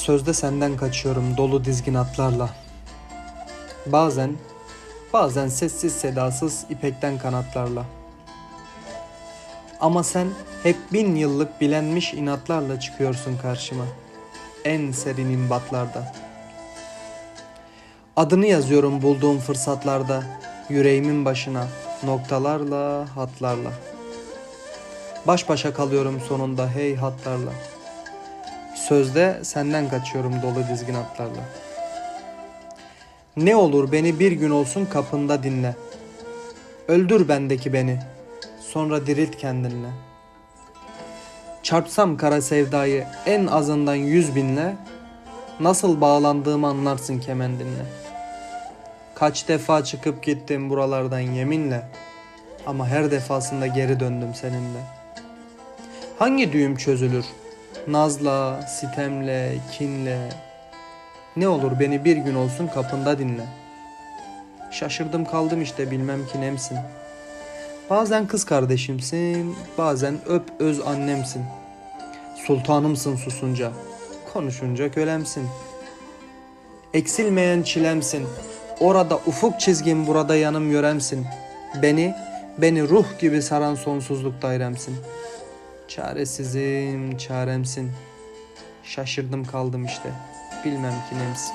Sözde senden kaçıyorum dolu dizgin atlarla. Bazen, bazen sessiz sedasız ipekten kanatlarla. Ama sen hep bin yıllık bilenmiş inatlarla çıkıyorsun karşıma. En serin imbatlarda. Adını yazıyorum bulduğum fırsatlarda. Yüreğimin başına noktalarla, hatlarla. Baş başa kalıyorum sonunda hey hatlarla. Sözde senden kaçıyorum dolu dizgin atlarla. Ne olur beni bir gün olsun kapında dinle. Öldür bendeki beni. Sonra dirilt kendinle. Çarpsam kara sevdayı en azından yüz binle. Nasıl bağlandığımı anlarsın kemendinle. Kaç defa çıkıp gittim buralardan yeminle. Ama her defasında geri döndüm seninle. Hangi düğüm çözülür? Nazla, sitemle, kinle. Ne olur beni bir gün olsun kapında dinle. Şaşırdım kaldım işte bilmem ki nemsin. Bazen kız kardeşimsin, bazen öp öz annemsin. Sultanımsın susunca, konuşunca kölemsin. Eksilmeyen çilemsin, orada ufuk çizgin burada yanım yöremsin. Beni, beni ruh gibi saran sonsuzluk dairemsin. Çaresizim, çaremsin. Şaşırdım kaldım işte, bilmem ki nemsin.